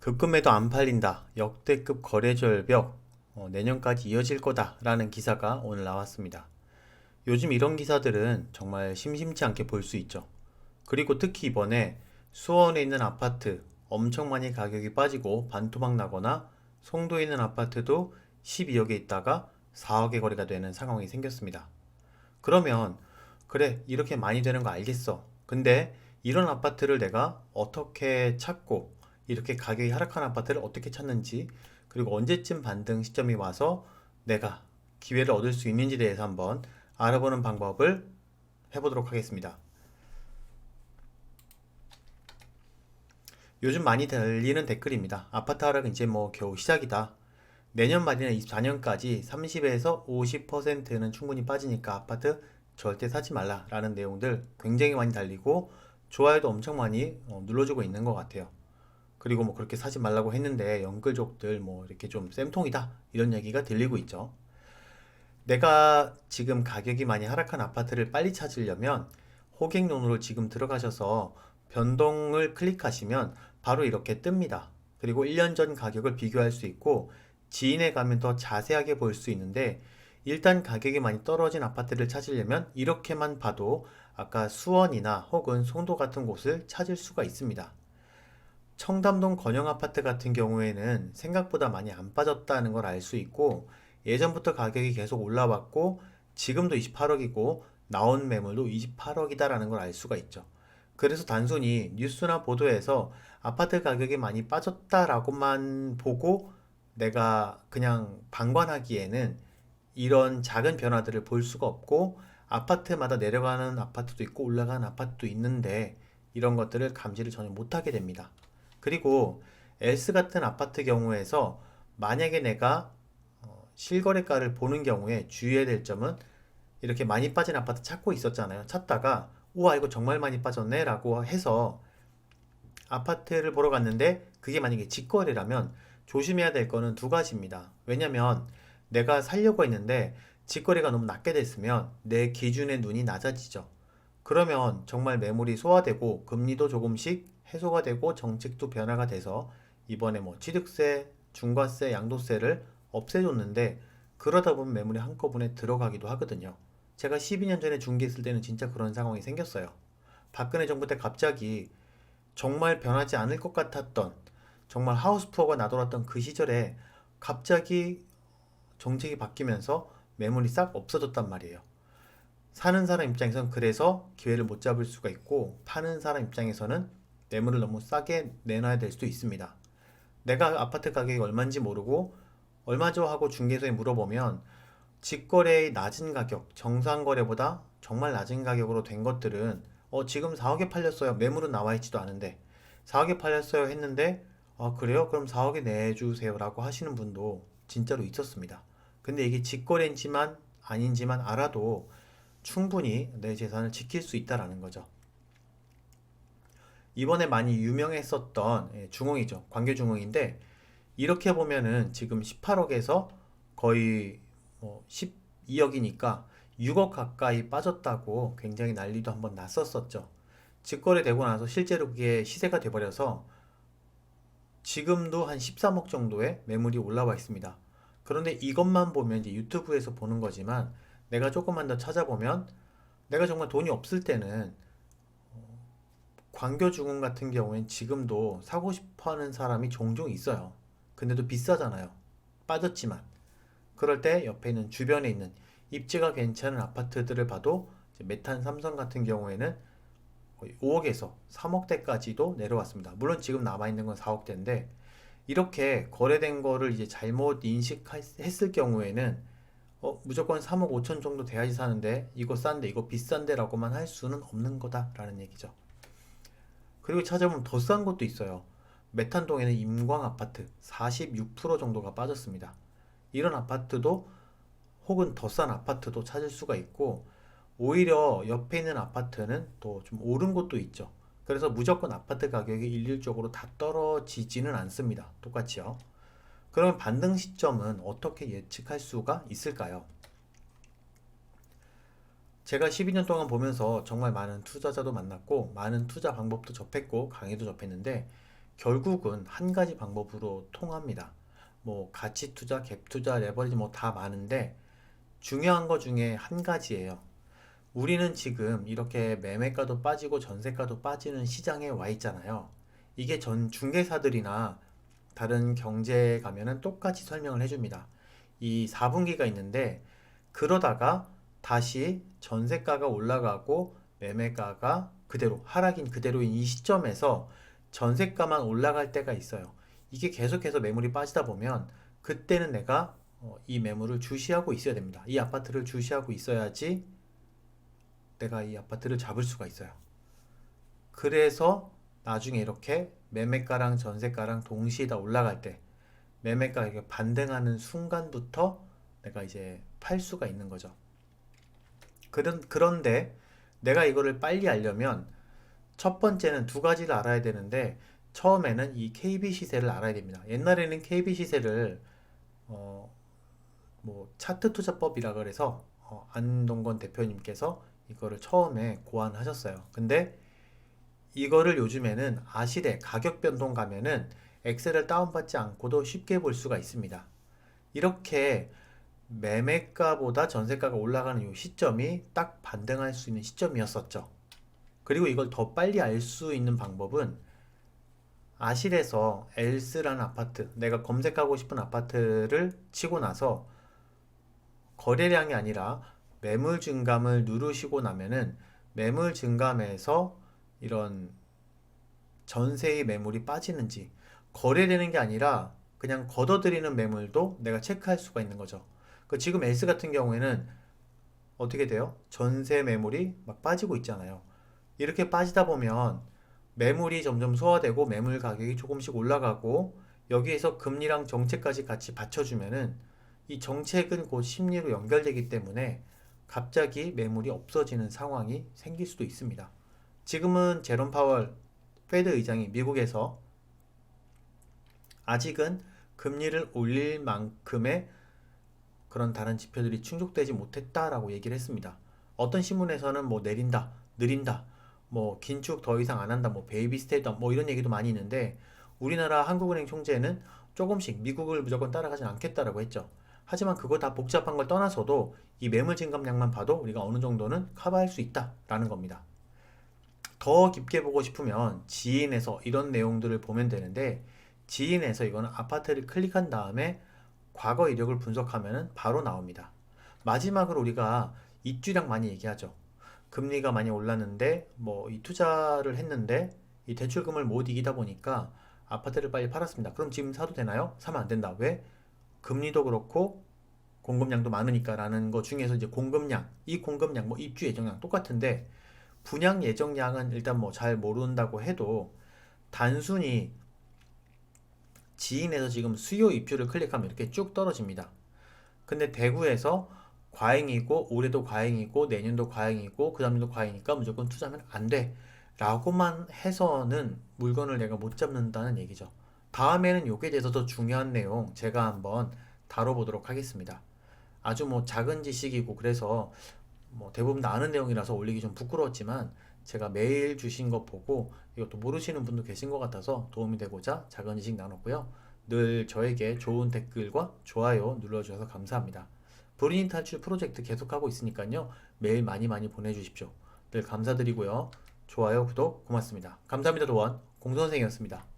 급금에도 안 팔린다. 역대급 거래 절벽. 어, 내년까지 이어질 거다라는 기사가 오늘 나왔습니다. 요즘 이런 기사들은 정말 심심치 않게 볼 수 있죠. 그리고 특히 이번에 수원에 있는 아파트 엄청 많이 가격이 빠지고 반토막 나거나 송도에 있는 아파트도 12억에 있다가 4억에 거래가 되는 상황이 생겼습니다. 그러면 그래 이렇게 많이 되는 거 알겠어. 근데 이런 아파트를 내가 어떻게 찾고 이렇게 가격이 하락한 아파트를 어떻게 찾는지 그리고 언제쯤 반등 시점이 와서 내가 기회를 얻을 수 있는지 대해서 한번 알아보는 방법을 해보도록 하겠습니다. 요즘 많이 달리는 댓글입니다. 아파트 하락은 이제 뭐 겨우 시작이다. 내년 말이나 24년까지 30에서 50%는 충분히 빠지니까 아파트 절대 사지 말라라는 내용들 굉장히 많이 달리고 좋아요도 엄청 많이 어, 눌러주고 있는 것 같아요. 그리고 뭐 그렇게 사지 말라고 했는데 연끌족들 뭐 이렇게 좀 쌤통이다 이런 얘기가 들리고 있죠. 내가 지금 가격이 많이 하락한 아파트를 빨리 찾으려면 호갱론으로 지금 들어가셔서 변동을 클릭하시면 바로 이렇게 뜹니다. 그리고 1년 전 가격을 비교할 수 있고 지인에 가면 더 자세하게 볼 수 있는데 일단 가격이 많이 떨어진 아파트를 찾으려면 이렇게만 봐도 아까 수원이나 혹은 송도 같은 곳을 찾을 수가 있습니다. 청담동 건영 아파트 같은 경우에는 생각보다 많이 안 빠졌다는 걸 알 수 있고 예전부터 가격이 계속 올라왔고 지금도 28억이고 나온 매물도 28억이다라는 걸 알 수가 있죠. 그래서 단순히 뉴스나 보도에서 아파트 가격이 많이 빠졌다라고만 보고 내가 그냥 방관하기에는 이런 작은 변화들을 볼 수가 없고 아파트마다 내려가는 아파트도 있고 올라가는 아파트도 있는데 이런 것들을 감지를 전혀 못하게 됩니다. 그리고 엘스 같은 아파트 경우에서 만약에 내가 어, 실거래가를 보는 경우에 주의해야 될 점은 이렇게 많이 빠진 아파트 찾고 있었잖아요. 찾다가 우와 이거 정말 많이 빠졌네 라고 해서 아파트를 보러 갔는데 그게 만약에 직거래라면 조심해야 될 거는 두 가지입니다. 왜냐면 내가 살려고 했는데 직거래가 너무 낮게 됐으면 내 기준의 눈이 낮아지죠. 그러면 정말 매물이 소화되고 금리도 조금씩 해소가 되고 정책도 변화가 돼서 이번에 뭐 취득세, 중과세, 양도세를 없애줬는데 그러다 보면 매물이 한꺼번에 들어가기도 하거든요. 제가 12년 전에 중개했을 때는 진짜 그런 상황이 생겼어요. 박근혜 정부 때 갑자기 정말 변하지 않을 것 같았던 정말 하우스푸어가 나돌았던 그 시절에 갑자기 정책이 바뀌면서 매물이 싹 없어졌단 말이에요. 사는 사람 입장에서는 그래서 기회를 못 잡을 수가 있고 파는 사람 입장에서는 매물을 너무 싸게 내놔야 될 수도 있습니다. 내가 아파트 가격이 얼마인지 모르고 얼마죠 하고 중개소에 물어보면 직거래의 낮은 가격, 정상 거래보다 정말 낮은 가격으로 된 것들은 어 지금 4억에 팔렸어요. 매물은 나와 있지도 않은데 4억에 팔렸어요 했는데 아 그래요? 그럼 4억에 내주세요라고 하시는 분도 진짜로 있었습니다. 근데 이게 직거래인지만 아닌지만 알아도 충분히 내 재산을 지킬 수 있다라는 거죠. 이번에 많이 유명했었던 예, 중흥이죠. 광교 중흥인데 이렇게 보면은 지금 18억에서 거의 뭐 12억이니까 6억 가까이 빠졌다고 굉장히 난리도 한번 났었었죠. 직거래 되고 나서 실제로 그게 시세가 돼버려서 지금도 한 13억 정도의 매물이 올라와 있습니다. 그런데 이것만 보면 이제 유튜브에서 보는 거지만 내가 조금만 더 찾아보면 내가 정말 돈이 없을 때는 어, 광교 중흥 같은 경우엔 지금도 사고 싶어 하는 사람이 종종 있어요. 근데도 비싸잖아요. 빠졌지만. 그럴 때 옆에 있는 주변에 있는 입지가 괜찮은 아파트들을 봐도 메탄 삼성 같은 경우에는 거의 5억에서 3억대까지도 내려왔습니다. 물론 지금 남아있는 건 4억대인데 이렇게 거래된 거를 이제 잘못 인식했을 경우에는 어, 무조건 3억 5천 정도 돼야지 사는데 이거 싼데 이거 비싼데 라고만 할 수는 없는 거다라는 얘기죠. 그리고 찾아보면 더 싼 것도 있어요. 메탄동에는 임광 아파트 46% 정도가 빠졌습니다. 이런 아파트도 혹은 더 싼 아파트도 찾을 수가 있고 오히려 옆에 있는 아파트는 또 좀 오른 곳도 있죠. 그래서 무조건 아파트 가격이 일률적으로 다 떨어지지는 않습니다. 똑같이요. 그러면 반등 시점은 어떻게 예측할 수가 있을까요? 제가 12년 동안 보면서 정말 많은 투자자도 만났고 많은 투자 방법도 접했고 강의도 접했는데 결국은 한 가지 방법으로 통합니다. 뭐 가치 투자, 갭 투자, 레버리지 뭐 다 많은데 중요한 거 중에 한 가지예요. 우리는 지금 이렇게 매매가도 빠지고 전세가도 빠지는 시장에 와 있잖아요. 이게 전 중개사들이나 다른 경제에 가면은 똑같이 설명을 해줍니다. 이 4분기가 있는데 그러다가 다시 전세가가 올라가고 매매가가 그대로 하락인 그대로인 이 시점에서 전세가만 올라갈 때가 있어요. 이게 계속해서 매물이 빠지다 보면 그때는 내가 어, 이 매물을 주시하고 있어야 됩니다. 이 아파트를 주시하고 있어야지 내가 이 아파트를 잡을 수가 있어요. 그래서 나중에 이렇게 매매가랑 전세가랑 동시에 다 올라갈 때 매매가가 반등하는 순간부터 내가 이제 팔 수가 있는 거죠. 그런, 그런데 내가 이거를 빨리 알려면 첫 번째는 두 가지를 알아야 되는데 처음에는 이 KB 시세를 알아야 됩니다. 옛날에는 KB 시세를 어, 뭐 차트 투자법이라 그래서 어, 안동건 대표님께서 이거를 처음에 고안하셨어요. 근데 이거를 요즘에는 아실에 가격 변동 가면은 엑셀을 다운받지 않고도 쉽게 볼 수가 있습니다. 이렇게 매매가보다 전세가가 올라가는 이 시점이 딱 반등할 수 있는 시점이었었죠. 그리고 이걸 더 빨리 알 수 있는 방법은 아실에서 엘스라는 아파트, 내가 검색하고 싶은 아파트를 치고 나서 거래량이 아니라 매물 증감을 누르시고 나면은 매물 증감에서 이런 전세의 매물이 빠지는지 거래되는 게 아니라 그냥 걷어들이는 매물도 내가 체크할 수가 있는 거죠. 그 지금 엘스 같은 경우에는 어떻게 돼요? 전세 매물이 막 빠지고 있잖아요. 이렇게 빠지다 보면 매물이 점점 소화되고 매물 가격이 조금씩 올라가고 여기에서 금리랑 정책까지 같이 받쳐주면은 이 정책은 곧 심리로 연결되기 때문에 갑자기 매물이 없어지는 상황이 생길 수도 있습니다. 지금은 제롬 파월 페드 의장이 미국에서 아직은 금리를 올릴 만큼의 그런 다른 지표들이 충족되지 못했다라고 얘기를 했습니다. 어떤 신문에서는 뭐 내린다, 느린다, 뭐 긴축 더 이상 안 한다, 뭐 베이비 스테이다, 뭐 이런 얘기도 많이 있는데 우리나라 한국은행 총재는 조금씩 미국을 무조건 따라가진 않겠다라고 했죠. 하지만 그거 다 복잡한 걸 떠나서도 이 매물 증감량만 봐도 우리가 어느 정도는 커버할 수 있다라는 겁니다. 더 깊게 보고 싶으면 지인에서 이런 내용들을 보면 되는데 지인에서 이거는 아파트를 클릭한 다음에 과거 이력을 분석하면 바로 나옵니다. 마지막으로 우리가 입주량 많이 얘기하죠. 금리가 많이 올랐는데 뭐 이 투자를 했는데 이 대출금을 못 이기다 보니까 아파트를 빨리 팔았습니다. 그럼 지금 사도 되나요? 사면 안 된다. 왜? 금리도 그렇고 공급량도 많으니까라는 것 중에서 이제 공급량, 이 공급량, 뭐 입주 예정량 똑같은데 분양 예정량은 일단 뭐 잘 모른다고 해도 단순히 지인에서 지금 수요 입주를 클릭하면 이렇게 쭉 떨어집니다. 근데 대구에서 과잉이고 올해도 과잉이고 내년도 과잉이고 그 다음도 과잉이니까 무조건 투자하면 안 돼. 라고만 해서는 물건을 내가 못 잡는다는 얘기죠. 다음에는 요게 대해서 더 중요한 내용 제가 한번 다뤄보도록 하겠습니다. 아주 뭐 작은 지식이고 그래서 뭐 대부분 다 아는 내용이라서 올리기 좀 부끄러웠지만 제가 메일 주신 거 보고 이것도 모르시는 분도 계신 것 같아서 도움이 되고자 작은 지식 나눴고요. 늘 저에게 좋은 댓글과 좋아요 눌러주셔서 감사합니다. 불인인 탈출 프로젝트 계속하고 있으니까요. 메일 많이 많이 보내주십시오. 늘 감사드리고요. 좋아요, 구독 고맙습니다. 감사합니다, 도원. 공선생이었습니다.